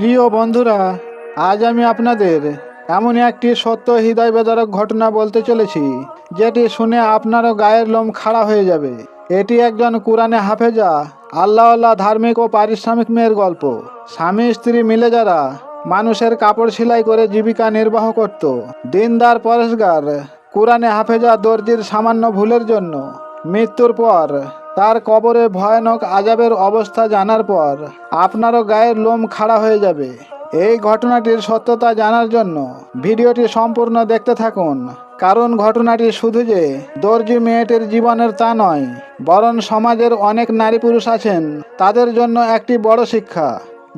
প্রিয় বন্ধুরা, আজ আমি আপনাদের এমন একটি সত্য হৃদয় বেদরক ঘটনা বলতে চলেছি, যেটি শুনে আপনারও গায়ের লোম খাড়া হয়ে যাবে। এটি একজন কোরআনে হাফেজা, আল্লাহ আল্লাহ ধার্মিক ও পারিশ্রমিক মেয়ের গল্প। স্বামী স্ত্রী মিলে যারা মানুষের কাপড় সেলাই করে জীবিকা নির্বাহ করত, দিনদার পরেশগার কোরআনে হাফেজা দর্জির সামান্য ভুলের জন্য মৃত্যুর পর তার কবরে ভয়ানক আজাবের অবস্থা জানার পর আপনারও গায়ের লোম খাড়া হয়ে যাবে। এই ঘটনাটির সত্যতা জানার জন্য ভিডিওটি সম্পূর্ণ দেখতে থাকুন, কারণ ঘটনাটি শুধু যে দর্জি মেয়েটির জীবনের তা নয়, বরং সমাজের অনেক নারী পুরুষ আছেন, তাদের জন্য একটি বড় শিক্ষা।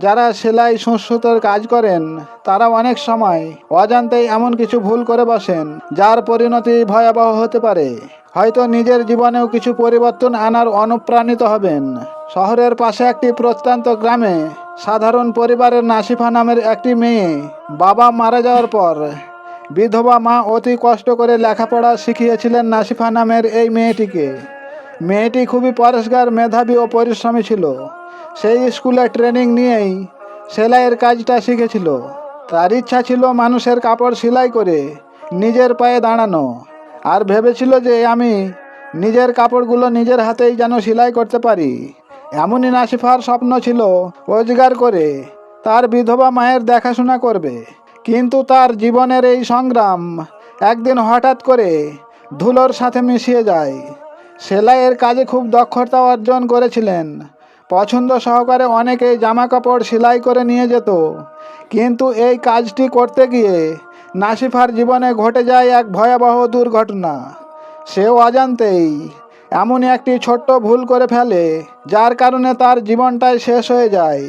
যারা সেলাই সুসুতোর কাজ করেন, তারা অনেক সময় অজান্তেই এমন কিছু ভুল করে বসেন, যার পরিণতি ভয়াবহ হতে পারে। হয়তো নিজের জীবনেও কিছু পরিবর্তন আনার অনুপ্রাণিত হবেন। শহরের পাশে একটি প্রত্যন্ত গ্রামে সাধারণ পরিবারের নাসিফা নামের একটি মেয়ে বাবা মারা যাওয়ার পর বিধবা মা অতি কষ্ট করে লেখাপড়া শিখিয়েছিলেন নাসিফা নামের এই মেয়েটিকে। মেয়েটি খুবই পরিষ্কার, মেধাবী ও পরিশ্রমী ছিল। সেই স্কুলে ট্রেনিং নিয়েই সেলাইয়ের কাজটা শিখেছিল। তার ইচ্ছা ছিল মানুষের কাপড় সেলাই করে নিজের পায়ে দাঁড়ানো। আর ভেবেছিল যে আমি নিজের কাপড়গুলো নিজের হাতেই যেন সেলাই করতে পারি। এমনই নাসিফার স্বপ্ন ছিল রোজগার করে তার বিধবা মায়ের দেখাশোনা করবে। কিন্তু তার জীবনের এই সংগ্রাম একদিন হঠাৎ করে ধুলোর সাথে মিশিয়ে যায়। সেলাইয়ের কাজে খুব দক্ষতা অর্জন করেছিলেন পছন্দ সহকারে অনেকেই জামা কাপড় সেলাই করে নিয়ে যেত। কিন্তু এই কাজটি করতে গিয়ে নাসিফার জীবনে ঘটে যায় এক ভয়াবহ দুর্ঘটনা। সেও অজান্তেই এমনই একটি ছোট্ট ভুল করে ফেলে, যার কারণে তার জীবনটাই শেষ হয়ে যায়।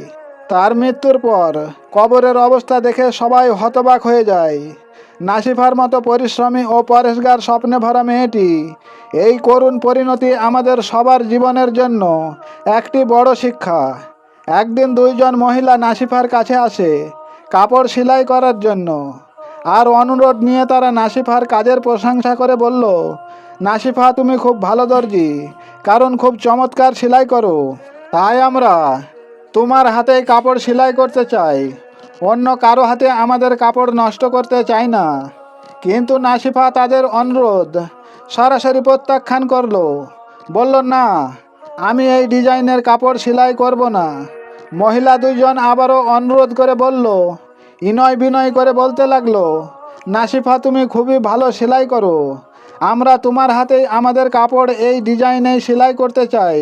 তার মৃত্যুর পর কবরের অবস্থা দেখে সবাই হতবাক হয়ে যায়। নাসিফার মতো পরিশ্রমী ও পরেশগার স্বপ্নে ভরা মেয়েটি। এই করুণ পরিণতি আমাদের সবার জীবনের জন্য একটি বড় শিক্ষা। একদিন দুইজন মহিলা নাসিফার কাছে আসে কাপড় সেলাই করার জন্য। আর অনুরোধ নিয়ে তারা নাসিফার কাজের প্রশংসা করে বলল, নাসিফা, তুমি খুব ভালো দর্জি, কারণ খুব চমৎকার সেলাই করো। তাই আমরা তোমার হাতে কাপড় সেলাই করতে চাই। অন্য কারও হাতে আমাদের কাপড় নষ্ট করতে চাই না। কিন্তু নাসিফা তাদের অনুরোধ সরাসরি প্রত্যাখ্যান করল। বলল, না, আমি এই ডিজাইনের কাপড় সেলাই করব না। মহিলা দুইজন আবারও অনুরোধ করে বলল, ইনয় বিনয় করে বলতে লাগল, নাসিফা তুমি খুবই ভালো সেলাই করো। আমরা তোমার হাতেই আমাদের কাপড় এই ডিজাইনেই সেলাই করতে চাই।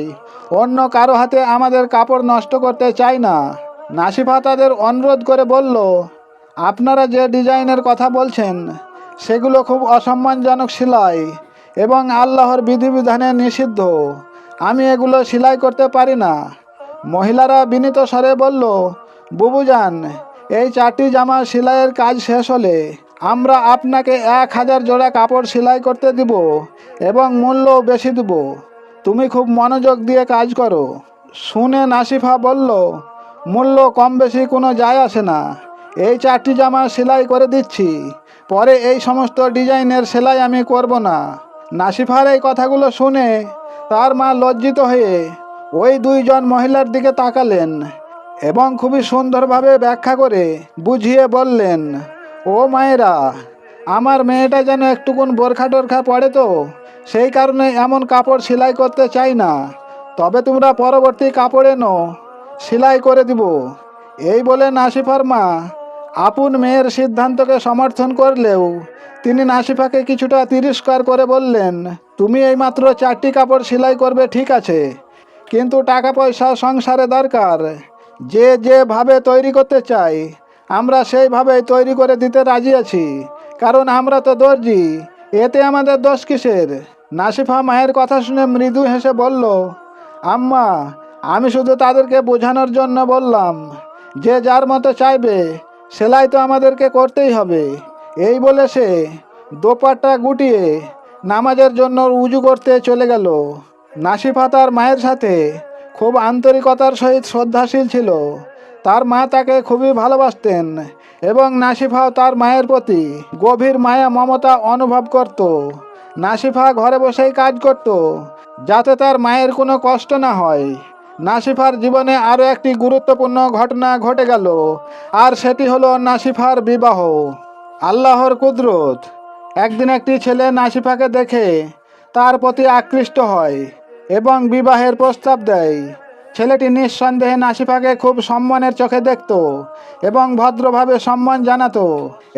অন্য কারও হাতে আমাদের কাপড় নষ্ট করতে চাই না। নাসিফা তাদের অনুরোধ করে বলল, আপনারা যে ডিজাইনের কথা বলছেন, সেগুলো খুব অসম্মানজনক সেলাই এবং আল্লাহর বিধিবিধানে নিষিদ্ধ। আমি এগুলো সেলাই করতে পারি না। মহিলারা বিনীত স্বরে বলল বুবুজান এই চারটি জামা সেলাইয়ের কাজ শেষ হলে আমরা আপনাকে এক হাজার জোড়া কাপড় সেলাই করতে দিব এবং মূল্যও বেশি দেব। তুমি খুব মনোযোগ দিয়ে কাজ করো। শুনে নাসিফা বলল মূল্য কম বেশি কোনো যায় আসে না। এই চারটি জামা সেলাই করে দিচ্ছি। পরে এই সমস্ত ডিজাইনের সেলাই আমি করব না। নাসিফার এই কথাগুলো শুনে তার মা লজ্জিত হয়ে ওই দুইজন মহিলার দিকে তাকালেন এবং খুবই সুন্দরভাবে ব্যাখ্যা করে বুঝিয়ে বললেন, ও মায়েরা, আমার মেয়েটা যেন একটুকুন বোরখা টোরখা পড়ে তো, সেই কারণে এমন কাপড় সেলাই করতে চাই না। তবে তোমরা পরবর্তী কাপড় এনো সেলাই করে দিব। এই বলে নাসিফার মা আপন মেয়ের সিদ্ধান্তকে সমর্থন করলেও তিনি নাসিফাকে কিছুটা তিরস্কার করে বললেন, তুমি এইমাত্র চারটি কাপড় সেলাই করবে, ঠিক আছে। কিন্তু টাকা পয়সা সংসারে দরকার। যে যেভাবে তৈরি করতে চাই, আমরা সেইভাবেই তৈরি করে দিতে রাজি আছি। কারণ আমরা তো দর্জি, এতে আমাদের দোষ কিসের? নাসিফা মায়ের কথা শুনে মৃদু হেসে বলল, আম্মা আমি শুধু তাদেরকে বোঝানোর জন্য বললাম, যে যার মতো চাইবে, সেলাই তো আমাদেরকে করতেই হবে। এই বলে সে দোপাট্টা গুটিয়ে নামাজের জন্য উজু করতে চলে গেল। নাসিফা তার মায়ের সাথে খুব আন্তরিকতার সহিত শ্রদ্ধাশীল ছিল। তার মা তাকে খুবই ভালোবাসতেন এবং নাসিফাও তার মায়ের প্রতি গভীর মায়া, মমতা অনুভব করত। নাসিফা ঘরে বসেই কাজ করত, যাতে তার মায়ের কোনো কষ্ট না হয়। নাসিফার জীবনে আরও একটি গুরুত্বপূর্ণ ঘটনা ঘটে গেল, আর সেটি হলো নাসিফার বিবাহ। আল্লাহর কুদরত। একদিন একটি ছেলে নাসিফাকে দেখে তার প্রতি আকৃষ্ট হয় এবং বিবাহের প্রস্তাব দেয়। ছেলেটি নিঃসন্দেহে নাসিফাকে খুব সম্মানের চোখে দেখত এবং ভদ্রভাবে সম্মান জানাতো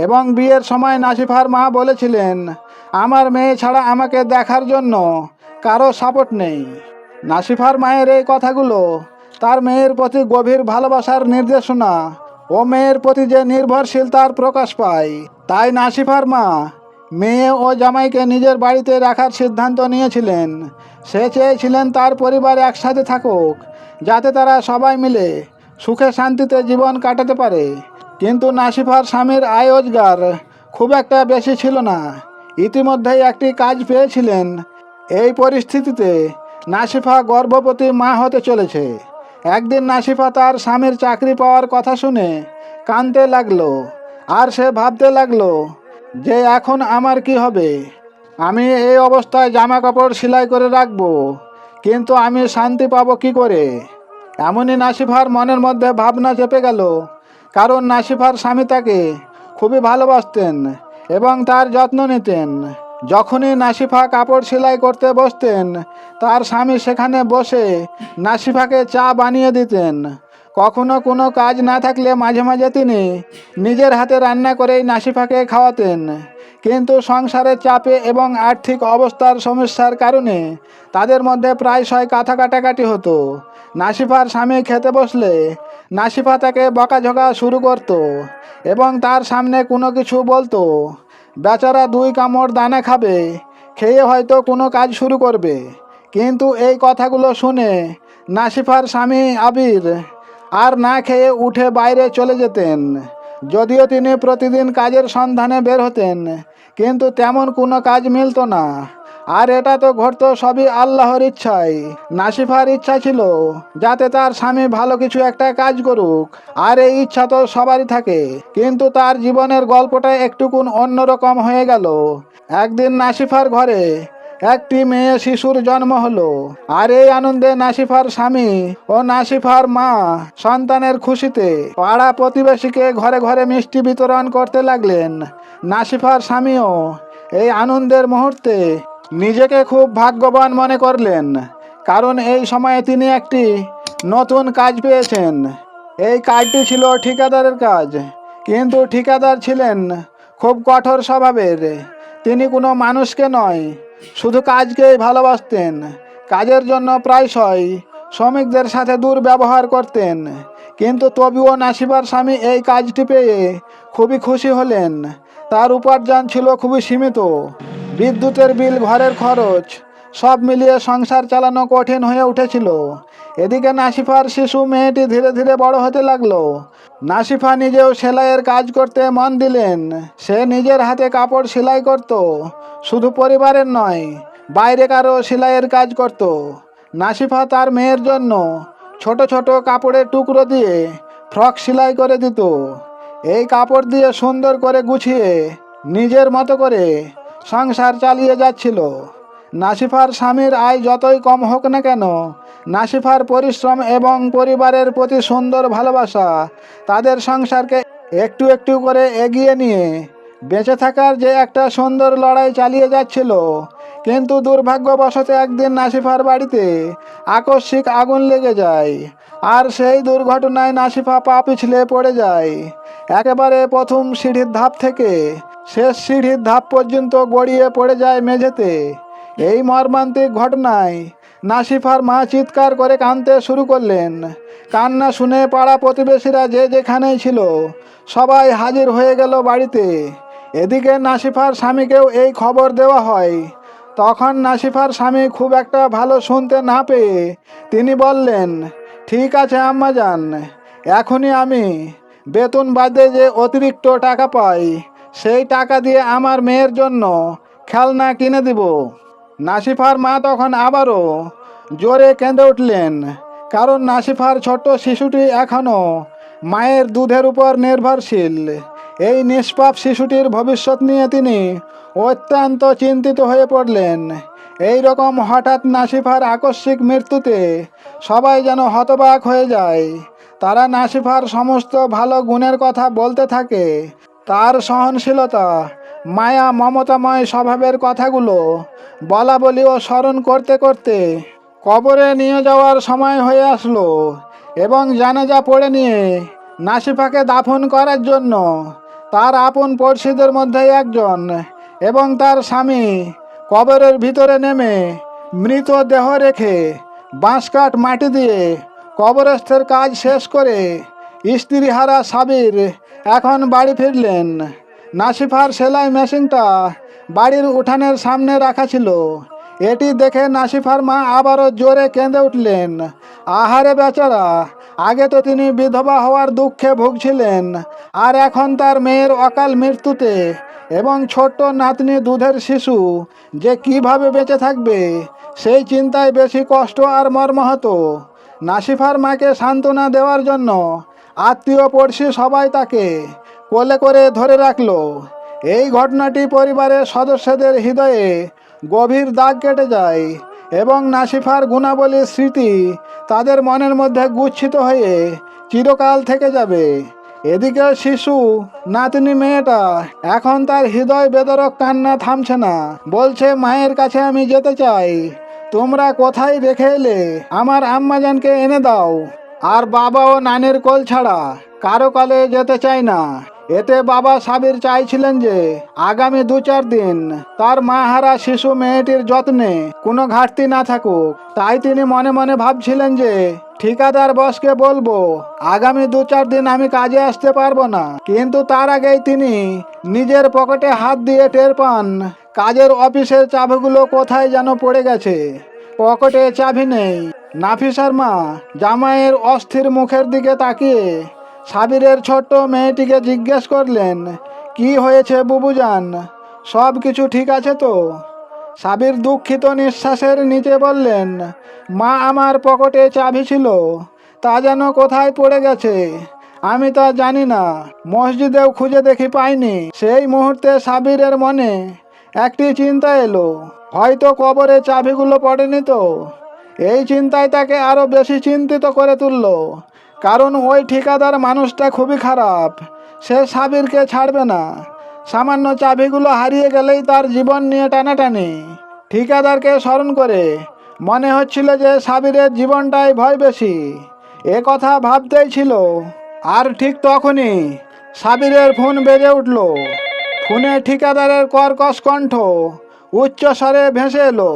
এবং বিয়ের সময় নাসিফার মা বলেছিলেন, আমার মেয়ে ছাড়া আমাকে দেখার জন্য কারও সাপোর্ট নেই। নাসিফার মায়ের এই কথাগুলো তার মেয়ের প্রতি গভীর ভালোবাসার নির্দেশনা ও মেয়ের প্রতি যে নির্ভরশীলতার প্রকাশ পায়। তাই নাসিফার মা মেয়ে ও জামাইকে নিজের বাড়িতে রাখার সিদ্ধান্ত নিয়েছিলেন। সে চেয়েছিলেন তার পরিবার একসাথে থাকুক, যাতে তারা সবাই মিলে সুখে শান্তিতে জীবন কাটাতে পারে। কিন্তু নাসিফার স্বামীর আয় রোজগার খুব একটা বেশি ছিল না। ইতিমধ্যেই একটি কাজ পেয়েছিলেন। এই পরিস্থিতিতে নাসিফা গর্ভবতী মা হতে চলেছে। একদিন নাসিফা তার স্বামীর চাকরি পাওয়ার কথা শুনে কাঁদতে লাগল, আর সে ভাবতে লাগল যে এখন আমার কি হবে? আমি এই অবস্থায় জামা কাপড় সেলাই করে রাখব, কিন্তু আমি শান্তি পাবো কি করে? এমনই নাসিফার মনের মধ্যে ভাবনা চেপে গেল, কারণ নাসিফার স্বামী তাকে খুবই ভালোবাসতেন এবং তার যত্ন নিতেন। যখনই নাসিফা কাপড় সেলাই করতে বসতেন, তার স্বামী সেখানে বসে নাসিফাকে চা বানিয়ে দিতেন। কখনো কোনো কাজ না থাকলে মাঝে মাঝে তিনি নিজের হাতে রান্না করেই নাসিফাকে খাওয়াতেন। কিন্তু সংসারের চাপে এবং আর্থিক অবস্থার সমস্যার কারণে তাদের মধ্যে প্রায়শই কাথা কাটাকাটি হতো। নাসিফার স্বামী খেতে বসলে নাসিফা তাকে বকাঝকা শুরু করত এবং তার সামনে কোনো কিছু বলতো। বেচারা দুই কামড় দানা খাবে, খেয়ে হয়তো কোনো কাজ শুরু করবে। কিন্তু এই কথাগুলো শুনে নাসিফার স্বামী আবির আর না খেয়ে উঠে বাইরে চলে যেতেন। যদিও তিনি প্রতিদিন কাজের সন্ধানে বের হতেন, কিন্তু তেমন কোনো কাজ মিলত না। আর এটা তো ঘটতো সবই আল্লাহর ইচ্ছায়। নাসিফার ইচ্ছা ছিল যাতে তার স্বামী ভালো কিছু একটা কাজ করুক। আর এই ইচ্ছা তো সবারই থাকে। কিন্তু তার জীবনের গল্পটা একটুকুন অন্যরকম হয়ে গেল। একদিন নাসিফার ঘরে একটি মেয়ে শিশুর জন্ম হলো। আর এই আনন্দে নাসিফার স্বামী ও নাসিফার মা সন্তানের খুশিতে পাড়া প্রতিবেশীকে ঘরে ঘরে মিষ্টি বিতরণ করতে লাগলেন। নাসিফার স্বামীও এই আনন্দের মুহূর্তে নিজেকে খুব ভাগ্যবান মনে করলেন, কারণ এই সময়ে তিনি একটি নতুন কাজ পেয়েছেন। এই কাজটি ছিল ঠিকাদারের কাজ, কিন্তু ঠিকাদার ছিলেন খুব কঠোর স্বভাবের। তিনি কোনো মানুষকে নয়, শুধু কাজকেই ভালোবাসতেন, কাজের জন্য প্রায়শই শ্রমিকদের সাথে দুর্ব্যবহার করতেন। কিন্তু তবুও নাসিবার স্বামী এই কাজটি পেয়ে খুবই খুশি হলেন। তার উপার্জন ছিল খুবই সীমিত। বিদ্যুতের বিল, ঘরের খরচ, সব মিলিয়ে সংসার চালানো কঠিন হয়ে উঠেছিল। এদিকে নাসিফার শিশু মেয়েটি ধীরে ধীরে বড় হতে লাগল। নাসিফা নিজেও সেলাইয়ের কাজ করতে মন দিলেন। সে নিজের হাতে কাপড় সেলাই করত, শুধু পরিবারের নয়, বাইরে কারও সেলাইয়ের কাজ করত। নাসিফা তার মেয়ের জন্য ছোট ছোট কাপড়ের টুকরো দিয়ে ফ্রক সেলাই করে দিত। এই কাপড় দিয়ে সুন্দর করে গুছিয়ে নিজের মতো করে সংসার চালিয়ে যাচ্ছিল। নাসিফার স্বামীর আয় যতই কম হোক না কেন, নাসিফার পরিশ্রম এবং পরিবারের প্রতি সুন্দর ভালোবাসা তাদের সংসারকে একটু একটু করে এগিয়ে নিয়ে বেঁচে থাকার যে একটা সুন্দর লড়াই চালিয়ে যাচ্ছিল। কিন্তু দুর্ভাগ্যবশত একদিন নাসিফার বাড়িতে আকস্মিক আগুন লেগে যায় আর সেই দুর্ঘটনায় নাসিফা পা পিছলে পড়ে যায়। একেবারে প্রথম সিঁড়ির ধাপ থেকে শেষ সিঁড়ির ধাপ পর্যন্ত গড়িয়ে পড়ে যায় মেঝেতে। এই মর্মান্তিক ঘটনায় নাসিফার মা চিৎকার করে কাঁদতে শুরু করলেন। কান্না শুনে পাড়া প্রতিবেশীরা যে যেখানেই ছিল, সবাই হাজির হয়ে গেল বাড়িতে। এদিকে নাসিফার স্বামীকেও এই খবর দেওয়া হয়। তখন নাসিফার স্বামী খুব একটা ভালো শুনতে না পেয়ে তিনি বললেন, ঠিক আছে আম্মা যান এখনই আমি বেতন বাদে যে অতিরিক্ত টাকা পাই সেই টাকা দিয়ে আমার মেয়ের জন্য খেলনা কিনে দিব। নাসিফার মা তখন আবারও জোরে কেঁদে উঠলেন, কারণ নাসিফার ছোট্ট শিশুটি এখনও মায়ের দুধের উপর নির্ভরশীল। এই নিষ্পাপ শিশুটির ভবিষ্যৎ নিয়ে তিনি অত্যন্ত চিন্তিত হয়ে পড়লেন। এই রকম হঠাৎ নাসিফার আকস্মিক মৃত্যুতে সবাই যেন হতবাক হয়ে যায়। তারা নাসিফার সমস্ত ভালো গুণের কথা বলতে থাকে। তার সহনশীলতা, মায়া, মমতাময় স্বভাবের কথাগুলো বলা বলি ও স্মরণ করতে করতে কবরে নিয়ে যাওয়ার সময় হয়ে আসলো এবং জানাজা পড়ে নিয়ে নাসিফাকে দাফন করার জন্য তার আপন পড়শিদের মধ্যে একজন এবং তার স্বামী কবরের ভিতরে নেমে মৃত দেহ রেখে বাঁশকাঠ মাটি দিয়ে কবরস্থের কাজ শেষ করে স্ত্রীহারা সাবির এখন বাড়ি ফিরলেন। নাসিফার সেলাই মেশিনটা বাড়ির উঠানের সামনে রাখা ছিল। এটি দেখে নাসিফার মা আবারও জোরে কেঁদে উঠলেন। আহারে বেচারা, আগে তো তিনি বিধবা হওয়ার দুঃখে ভুগছিলেন, আর এখন তার মেয়ের অকাল মৃত্যুতে এবং ছোট্ট নাতনি দুধের শিশু যে কীভাবে বেঁচে থাকবে, সেই চিন্তায় বেশি কষ্ট আর মর্মাহত। নাসিফার মাকে সান্ত্বনা দেওয়ার জন্য আত্মীয় পড়শি সবাই তাকে কোলে করে ধরে রাখল। এই ঘটনাটি পরিবারের সদস্যদের হৃদয়ে গভীর দাগ কেটে যায় এবং নাসিফার গুণাবলীর স্মৃতি তাদের মনের মধ্যে গুচ্ছিত হয়ে চিরকাল থেকে যাবে। এদিকে শিশু, নাতনি মেয়েটা এখন তার হৃদয় বেদরক কান্না থামছে না। বলছে, মায়ের কাছে আমি যেতে চাই। তোমরা কোথায় রেখে এলে? আমার আম্মাজানকে এনে দাও। আর বাবা ও নানির কোল ছাড়া কারও কালে যেতে চাই না। এতে বাবা সাবির চাইছিলেন যে, আগামী দু চার দিন তার মা হারা শিশু মেয়েটির যত্নে কোনো ঘাটতি না থাকুক। তাই তিনি মনে মনে ভাবছিলেন যে, ঠিকাদার বসকে বলব, আগামী দু চার দিন আমি কাজে আসতে পারব না। কিন্তু তার আগেই তিনি নিজের পকেটে হাত দিয়ে টের পান, কাজের অফিসের চাবিগুলো কোথায় যেন পড়ে গেছে। পকেটে চাবি নেই। নাফিসার মা জামাইয়ের অস্থির মুখের দিকে তাকিয়ে সাবিরের ছোট্ট মেয়েটিকে জিজ্ঞেস করলেন, কি হয়েছে বুবুজান? সব কিছু ঠিক আছে তো? সাবির দুঃখিত নিঃশ্বাসের নিচে বললেন, মা আমার পকেটে চাবি ছিল, তা যেন কোথায় পড়ে গেছে? আমি তা জানি না। মসজিদেও খুঁজে দেখি পাইনি। সেই মুহূর্তে সাবিরের মনে একটি চিন্তা এলো, হয়তো কবরে চাবিগুলো পড়েনি তো। এই চিন্তায় তাকে আরও বেশি চিন্তিত করে তুলল, কারণ ওই ঠিকাদার মানুষটা খুবই খারাপ, সে সাবিরকে ছাড়বে না। সামান্য চাবিগুলো হারিয়ে গেলেই তার জীবন নিয়ে টানাটানি। ঠিকাদারকে স্মরণ করে, মনে হচ্ছিল যে সাবিরের জীবনটাই ভয় বেশি। এ কথা ভাবতেই ছিল, আর ঠিক তখনই সাবিরের ফোন বেজে উঠল। ফোনে ঠিকাদারের কর্কশ কণ্ঠ উচ্চ স্বরে ভেসে এলো,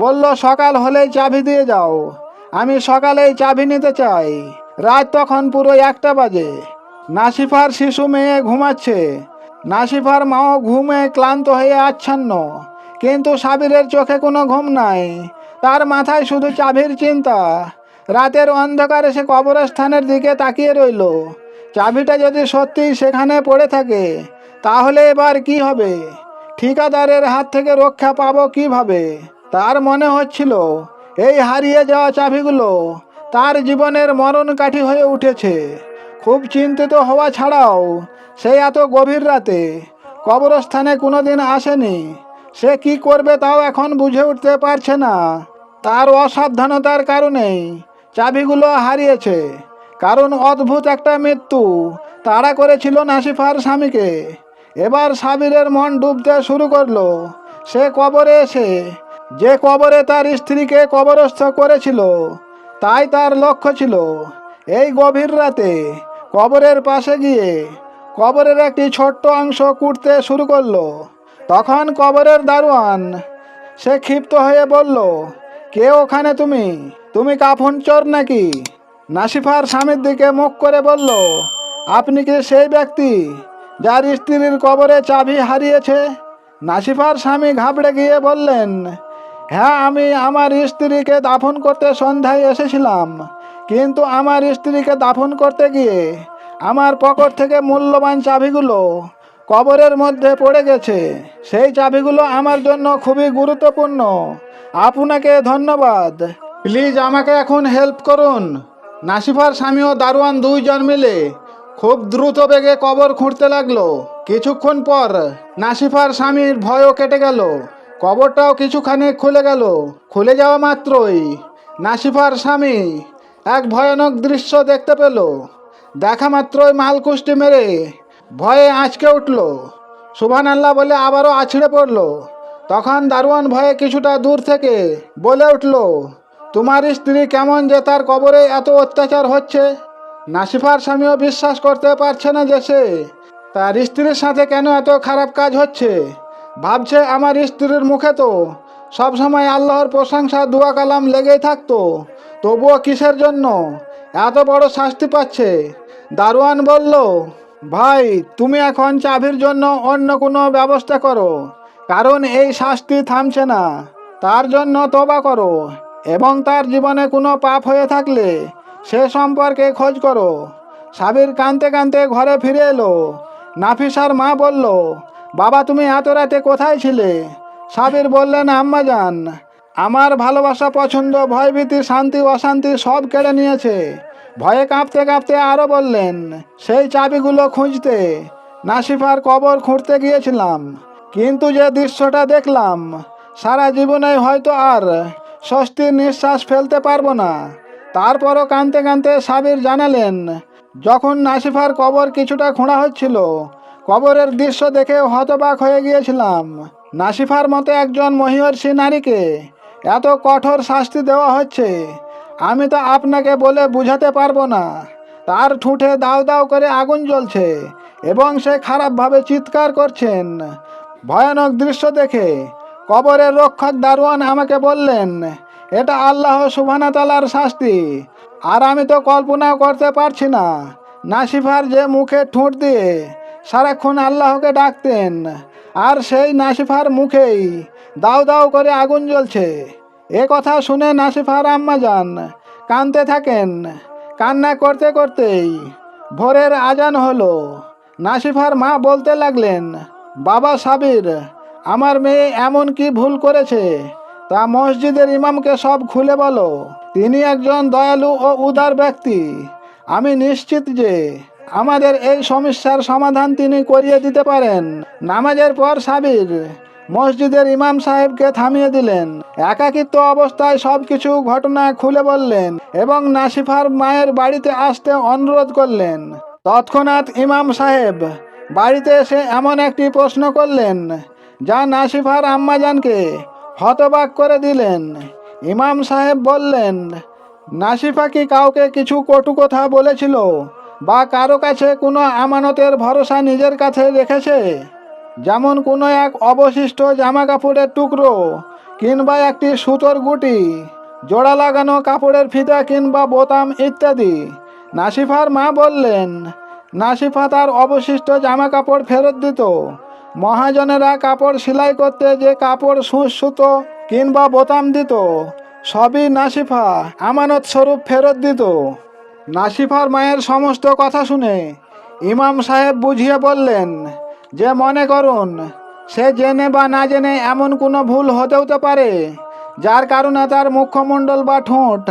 বলল, সকাল হলেই চাবি দিয়ে যাও, আমি সকালেই চাবি নিতে চাই, রাত তখন পুরো একটা বাজে, নাসিফার শিশু মেয়ে ঘুমাচ্ছে, নাসিফার মাও ঘুমে ক্লান্ত হয়ে আচ্ছন্ন, কিন্তু সাবিরের চোখে কোনো ঘুম নাই, তার মাথায় শুধু চাবির চিন্তা, রাতের অন্ধকারে সে কবরস্থানের দিকে তাকিয়ে রইল, চাবিটা যদি সত্যি সেখানে পড়ে থাকে তাহলে এবার কি হবে? ঠিকাদারের হাত থেকে রক্ষা পাবো কীভাবে? তার মনে হচ্ছিল, এই হারিয়ে যাওয়া চাবিগুলো তার জীবনের মরণ কাঠি হয়ে উঠেছে। খুব চিন্তিত হওয়া ছাড়াও সে এত গভীর রাতে কবরস্থানে কোনোদিন আসেনি। সে কি করবে তাও এখন বুঝে উঠতে পারছে না। তার অসাবধানতার কারণেই চাবিগুলো হারিয়েছে। কারণ অদ্ভুত একটা মৃত্যু তাড়া করেছিল নাসিফার স্বামীকে। এবার সাবিরের মন ডুবতে শুরু করল। সে কবরে এসে, যে কবরে তার স্ত্রীকে কবরস্থ করেছিল, তাই তার লক্ষ্য ছিল এই গভীর রাতে কবরের পাশে গিয়ে কবরের একটি ছোট্ট অংশ কুটতে শুরু করল। তখন কবরের দারোয়ান সে ক্ষিপ্ত হয়ে বলল, কে ওখানে তুমি? তুমি কাফন চোর নাকি? নাসিফার স্বামীর দিকে মুখ করে বলল, আপনি কি সেই ব্যক্তি যার স্ত্রীর কবরে চাবি হারিয়েছে, নাসিফার স্বামী ঘাবড়ে গিয়ে বললেন হ্যাঁ আমি আমার স্ত্রীকে দাফন করতে সন্ধ্যায় এসেছিলাম, কিন্তু আমার স্ত্রীকে দাফন করতে গিয়ে আমার পকেট থেকে মূল্যবান চাবিগুলো কবরের মধ্যে পড়ে গেছে। সেই চাবিগুলো আমার জন্য খুবই গুরুত্বপূর্ণ। আপনাকে ধন্যবাদ। প্লিজ আমাকে এখন হেল্প করুন। নাসিফার স্বামী ও দারোয়ান দুইজন মিলে খুব দ্রুত বেগে কবর খুঁড়তে লাগল। কিছুক্ষণ পর নাসিফার স্বামীর ভয়ও কেটে গেল। কবরটাও কিছুখানি খুলে গেল। খুলে যাওয়া মাত্রই নাসিফার স্বামী এক ভয়ানক দৃশ্য দেখতে পেল। দেখা মাত্রই মালকুষ্টি মেরে ভয়ে আঁচকে উঠল। সুবহান আল্লাহ বলে আবারও আছড়ে পড়ল। তখন দারোয়ান ভয়ে কিছুটা দূর থেকে বলে উঠল তোমার স্ত্রী কেমন যে তার কবরে এত অত্যাচার হচ্ছে? নাসিফার স্বামীও বিশ্বাস করতে পারছে না যে সে তার স্ত্রীর সাথে কেন এত খারাপ কাজ হচ্ছে? ভাবছে আমার স্ত্রীর মুখে তো সবসময় আল্লাহর প্রশংসা, দুয়া কালাম লেগেই থাকতো। তবুও কিসের জন্য? এত বড় শাস্তি পাচ্ছে। দারোয়ান বলল, ভাই, তুমি এখন চাবির জন্য অন্য কোনো ব্যবস্থা করো, কারণ এই শাস্তি থামছে না। তার জন্য তবা করো এবং তার জীবনে কোনো পাপ হয়ে থাকলে সে সম্পর্কে খোঁজ করো। সাবির কানতে কানতে ঘরে ফিরে এলো। নাফিসার মা বলল, বাবা, তুমি এত রাতে কোথায় ছিলে? সাবির বললেন, আম্মা যান আমার ভালোবাসা, পছন্দ, ভয়ভীতি, শান্তি, অশান্তি সব কেড়ে নিয়েছে। ভয়ে কাঁপতে কাঁপতে আরও বললেন, সেই চাবিগুলো খুঁজতে নাসিফার কবর খুঁড়তে গিয়েছিলাম। কিন্তু যে দৃশ্যটা দেখলাম, সারা জীবনে হয়তো আর স্বস্তির নিঃশ্বাস ফেলতে পারব না। তারপরও কানতে কানতে সাবির জানালেন, যখন নাসিফার কবর কিছুটা খোঁড়া হচ্ছিল, কবরের দৃশ্য দেখে হতবাক হয়ে গিয়েছিলাম। নাসিফার মতো একজন মহিয়সী নারীকে এত কঠোর শাস্তি দেওয়া হচ্ছে, আমি তো আপনাকে বলে বুঝাতে পারব না। তার ঠুঁটে দাও দাও করে আগুন জ্বলছে এবং সে খারাপভাবে চিৎকার করছেন। ভয়ানক দৃশ্য দেখে কবরের রক্ষক দারোয়ান আমাকে বললেন এটা আল্লাহ সুবহানাতালার শাস্তি। আর আমি তো কল্পনাও করতে পারছি না। নাসিফার যে মুখে ঠোঁট দিয়ে সারাক্ষণ আল্লাহকে ডাকতেন, আর সেই নাসিফার মুখেই দাও দাও করে আগুন জ্বলছে। এ কথা শুনে নাসিফার আম্মা যান কানতে থাকেন। কান্না করতে করতেই ভোরের আজান হলো। নাসিফার মা বলতে লাগলেন, বাবা সাবির, আমার মেয়ে এমন কি ভুল করেছে? তা মসজিদের ইমামকে সব খুলে বলো। তিনি একজন দয়ালু ও উদার ব্যক্তি। আমি নিশ্চিত যে আমাদের এই সমস্যার সমাধান তিনি করিয়ে দিতে পারেন। নামাজের পর সাবির মসজিদের ইমাম সাহেবকে থামিয়ে দিলেন। একাকিত্ব অবস্থায় সব কিছু ঘটনা খুলে বললেন এবং নাসিফার মায়ের বাড়িতে আসতে অনুরোধ করলেন। তৎক্ষণাৎ ইমাম সাহেব বাড়িতে এসে এমন একটি প্রশ্ন করলেন, যা নাসিফার আম্মাজানকে হতবাক করে দিলেন। ইমাম সাহেব বললেন, নাসিফা কি কাউকে কিছু কটু কথা বলেছিল? বা কারও কাছে কোনো আমানতের ভরসা নিজের কাছে রেখেছে? যেমন কোনো এক অবশিষ্ট জামা কাপড়ের টুকরো কিংবা একটি সুতোর গুটি, জোড়া লাগানো কাপড়ের ফিতা কিংবা বোতাম ইত্যাদি। নাসিফার মা বললেন, নাসিফা তার অবশিষ্ট জামা কাপড় ফেরত দিত। মহাজনেরা কাপড় সেলাই করতে যে কাপড় সুঁচ সুতো কিংবা বোতাম দিত, সবই নাসিফা, আমানত স্বরূপ ফেরত দিত। নাসিফার মায়ের সমস্ত কথা শুনে ইমাম সাহেব বুঝিয়ে বললেন, যে মনে করুন, সে জেনে বা না জেনে এমন কোনো ভুল হতেও তো পারে, যার কারণে তার মুখমণ্ডল বা ঠোঁট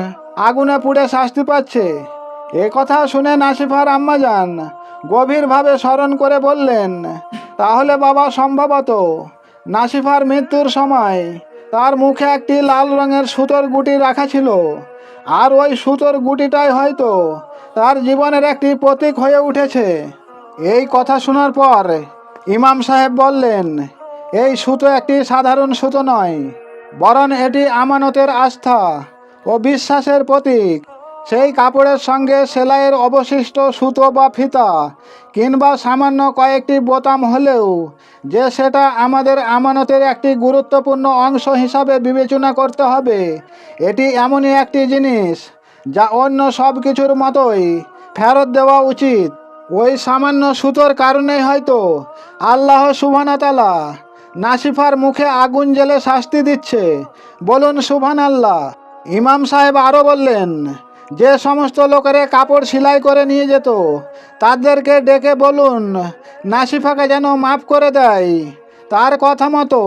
আগুনে পুড়ে শাস্তি পাচ্ছে। এ কথা শুনে নাসিফার আম্মা যান গভীরভাবে স্মরণ করে বললেন, তাহলে বাবা, সম্ভবত নাসিফার মৃত্যুর সময় তার মুখে একটি লাল রঙের সুতোর গুটি রাখা ছিল। আর ওই সুতোর গুটিটাই হয়তো তার জীবনের একটি প্রতীক হয়ে উঠেছে। এই কথা শোনার পর ইমাম সাহেব বললেন, এই সুতো একটি সাধারণ সুতো নয়, বরং এটি আমানতের আস্থা ও বিশ্বাসের প্রতীক। সেই কাপড়ের সঙ্গে সেলাইয়ের অবশিষ্ট সুতো বা ফিতা, কিংবা সামান্য কয়েকটি বোতাম হলেও, যে সেটা আমাদের আমানতের একটি গুরুত্বপূর্ণ অংশ হিসাবে বিবেচনা করতে হবে। এটি এমনই একটি জিনিস যা অন্য সব কিছুর মতোই ফেরত দেওয়া উচিত। ওই সামান্য সুতোর কারণেই হয়তো আল্লাহ সুবহানাতালা নাসিফার মুখে আগুন জেলে শাস্তি দিচ্ছে। বলুন সুবহান আল্লাহ ইমাম সাহেব আরও বললেন যে সমস্ত লোকেরা কাপড় সেলাই করে নিয়ে যেত, তাদেরকে ডেকে বলুন, নাসিফাকে যেন মাফ করে দেয়। তার কথা মতো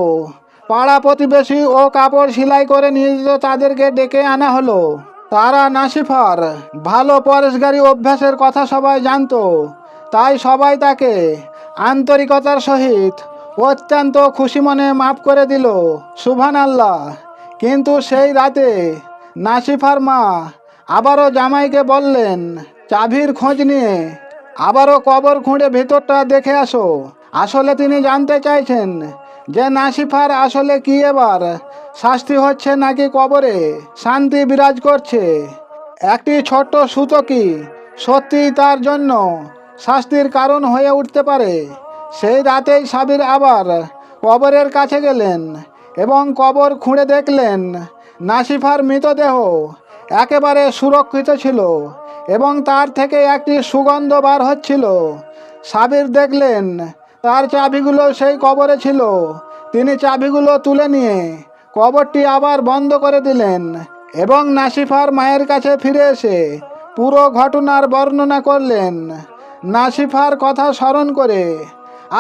পাড়া প্রতিবেশী ও কাপড় সেলাই করে নিয়ে যেত, তাদেরকে ডেকে আনা হলো। তারা নাসিফার ভালো পরেশগারী অভ্যাসের কথা সবাই জানতো। তাই সবাই তাকে আন্তরিকতার সহিত অত্যন্ত খুশি মনে মাফ করে দিল। সুভান আল্লাহ কিন্তু সেই রাতে নাসিফার মা আবারও জামাইকে বললেন চাবির খোঁজ নিয়ে আবারও কবর খুঁড়ে ভেতরটা দেখে আসো। আসলে তিনি জানতে চাইছেন যে নাসিফার আসলে কি এবার? শাস্তি হচ্ছে নাকি কবরে? শান্তি বিরাজ করছে। একটি ছোট্ট সূচকি সত্যি তার জন্য শাস্তির কারণ হয়ে উঠতে পারে। সেই রাতেই সাবির আবার কবরের কাছে গেলেন এবং কবর খুঁড়ে দেখলেন নাসিফার মৃতদেহ। একেবারে সুরক্ষিত ছিল এবং তার থেকে একটি সুগন্ধ বার হচ্ছিল। সাবির দেখলেন, তার চাবিগুলো সেই কবরে ছিল। তিনি চাবিগুলো তুলে নিয়ে কবরটি আবার বন্ধ করে দিলেন এবং নাসিফার মায়ের কাছে ফিরে এসে পুরো ঘটনার বর্ণনা করলেন। নাসিফার কথা স্মরণ করে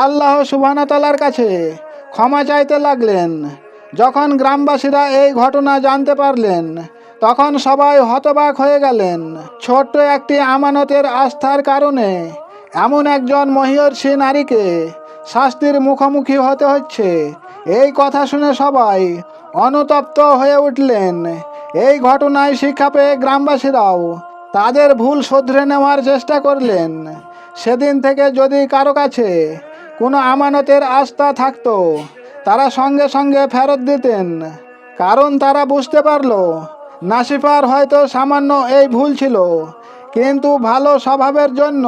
আল্লাহ সুবহানাতালার কাছে ক্ষমা চাইতে লাগলেন। যখন গ্রামবাসীরা এই ঘটনা জানতে পারলেন তখন সবাই হতবাক হয়ে গেলেন। ছোট্ট একটি আমানতের আস্থার কারণে এমন একজন মহিয়সী নারীকে শাস্তির মুখোমুখি হতে হচ্ছে। এই কথা শুনে সবাই অনুতপ্ত হয়ে উঠলেন। এই ঘটনায় শিক্ষা পেয়ে গ্রামবাসীরাও তাদের ভুল শোধরে নেওয়ার চেষ্টা করলেন। সেদিন থেকে যদি কারও কাছে কোনো আমানতের আস্থা থাকতো, তারা সঙ্গে সঙ্গে ফেরত দিতেন। কারণ তারা বুঝতে পারল নাসিফার হয়তো সামান্য এই ভুল ছিল, কিন্তু ভালো স্বভাবের জন্য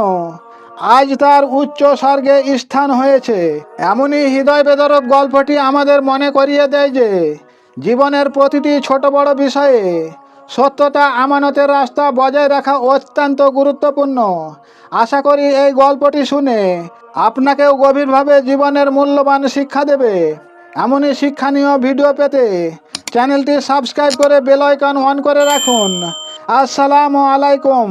আজ তার উচ্চ স্বর্গে স্থান হয়েছে। এমনই হৃদয় বেদরক গল্পটি আমাদের মনে করিয়ে দেয় যে, জীবনের প্রতিটি ছোট বড় বিষয়ে সত্যতা আমানতের রাস্তা বজায় রাখা অত্যন্ত গুরুত্বপূর্ণ। আশা করি এই গল্পটি শুনে আপনাকেও গভীরভাবে জীবনের মূল্যবান শিক্ষা দেবে। এমনই শিক্ষণীয় ভিডিও পেতে চ্যানেলটি সাবস্ক্রাইব করে বেল আইকন অন করে রাখুন। আসসালামু আলাইকুম।